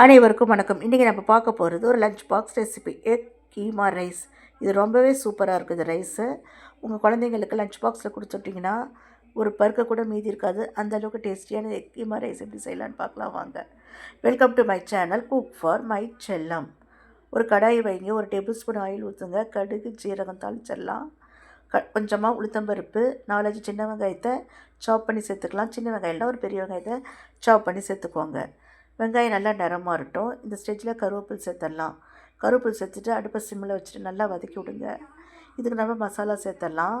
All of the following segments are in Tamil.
அனைவருக்கும் வணக்கம். இன்றைக்கி நம்ம பார்க்க போகிறது ஒரு lunch box recipe egg keema rice இது ரொம்பவே சூப்பராக இருக்குது ரைஸு உங்கள் குழந்தைங்களுக்கு லஞ்ச் பாக்ஸில் கொடுத்துட்டிங்கன்னா ஒரு பருக்க கூட மீதி இருக்காது. அந்த அளவுக்கு டேஸ்டியான எக் கீமா ரைஸ் எப்படி செய்யலான்னு பார்க்கலாம் வாங்க. Welcome to my channel cook for my செல்லம். ஒரு கடாயை வைங்க ஒரு டேபிள் ஸ்பூன் ஆயில் ஊற்றுங்க கடுகு ஜீரகம் தாளிச்சிடலாம். க கொஞ்சமாக உளுத்தம்பருப்பு நாலஞ்சு சின்ன வெங்காயத்தை சாப் பண்ணி சேர்த்துக்கலாம். சின்ன வெங்காயம்னா ஒரு பெரிய வெங்காயத்தை சாப் பண்ணி சேர்த்துக்கோங்க. வெங்காயம் நல்லா நிறமாக இருக்கட்டும். இந்த ஸ்டேஜில் கருவேப்பில் சேர்த்துடலாம். கருவேப்பில் சேர்த்துட்டு அடுப்பை சிம்மில் வச்சுட்டு நல்லா வதக்கி விடுங்க. இதுக்கு நம்ம மசாலா சேர்த்துடலாம்.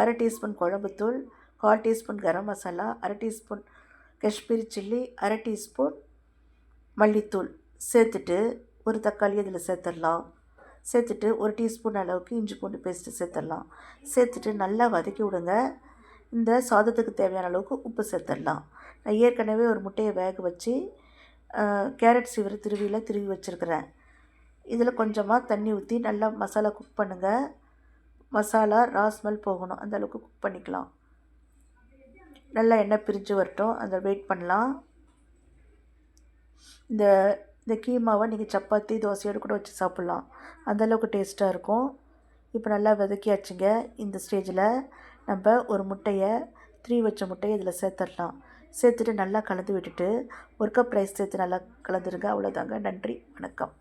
அரை டீஸ்பூன் குழம்புத்தூள் கால் டீஸ்பூன் கரம் மசாலா அரை டீஸ்பூன் காஷ்மீரி சில்லி அரை டீஸ்பூன் மல்லித்தூள் சேர்த்துட்டு ஒரு தக்காளி இதில் சேர்த்துடலாம். சேர்த்துட்டு ஒரு டீஸ்பூன் அளவுக்கு இஞ்சி பூண்டு பேஸ்ட்டு சேர்த்துடலாம். சேர்த்துட்டு நல்லா வதக்கி விடுங்க. இந்த சாதத்துக்கு தேவையான அளவுக்கு உப்பு சேர்த்துடலாம். நான் ஏற்கனவே ஒரு முட்டையை வேக வச்சு கேரட் சிவரு திருவியில் திருவி வச்சுருக்கிறேன். இதில் கொஞ்சமாக தண்ணி ஊற்றி நல்லா மசாலா குக் பண்ணுங்கள் மசாலா ராஸ்மல் போகணும். அந்தளவுக்கு குக் பண்ணிக்கலாம். நல்லா எண்ணெய் பிரிஞ்சு வரட்டும். அந்த வெயிட் பண்ணலாம். இந்த இந்த கீமாவை நீங்கள் சப்பாத்தி தோசையோடு கூட வச்சு சாப்பிட்லாம். அந்தளவுக்கு டேஸ்ட்டாக இருக்கும். இப்போ நல்லா வதக்கியாச்சுங்க. இந்த ஸ்டேஜில் நம்ம ஒரு முட்டையை த்ரீ வச்ச முட்டையை இதில் சேர்த்துடலாம். சேர்த்துட்டு நல்லா கலந்து விட்டுட்டு ஒரு கப் ரைஸ் சேர்த்து நல்லா கலந்துருங்க. அவ்வளோதாங்க நன்றி. வணக்கம்.